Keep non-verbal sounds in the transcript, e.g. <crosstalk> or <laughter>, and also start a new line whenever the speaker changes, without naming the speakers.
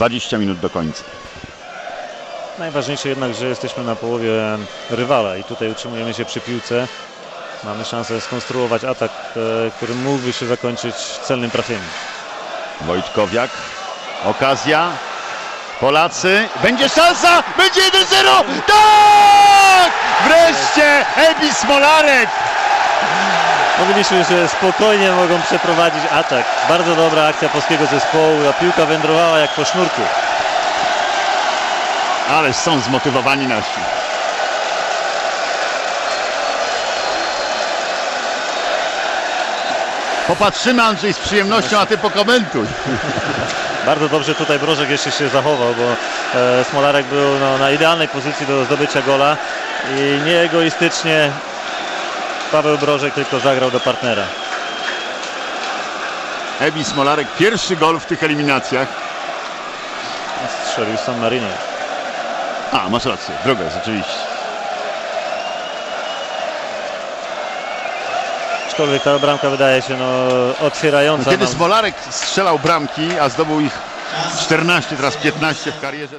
20 minut do końca.
Najważniejsze jednak, że jesteśmy na połowie rywala i tutaj utrzymujemy się przy piłce. Mamy szansę skonstruować atak, e, który mógłby się zakończyć celnym trafieniem.
Wojtkowiak, okazja. Polacy, będzie szansa, będzie 1-0! Tak! Wreszcie Ebi Smolarek!
Mówiliśmy, że spokojnie mogą przeprowadzić atak. Bardzo dobra akcja polskiego zespołu, a piłka wędrowała jak po sznurku.
Ależ są zmotywowani nasi. Popatrzymy Andrzej z przyjemnością, a ty pokomentuj. <laughs>
Bardzo dobrze tutaj Brożek jeszcze się zachował, bo e, Smolarek był no, na idealnej pozycji do zdobycia gola i nieegoistycznie Paweł Brożek tylko zagrał do partnera.
Ebi Smolarek, pierwszy gol w tych eliminacjach.
Strzelił San Marino.
A, masz rację, druga jest oczywiście.
Aczkolwiek ta bramka wydaje się no, otwierająca
Kiedy
nam
Smolarek strzelał bramki, a zdobył ich 14, teraz 15 w karierze.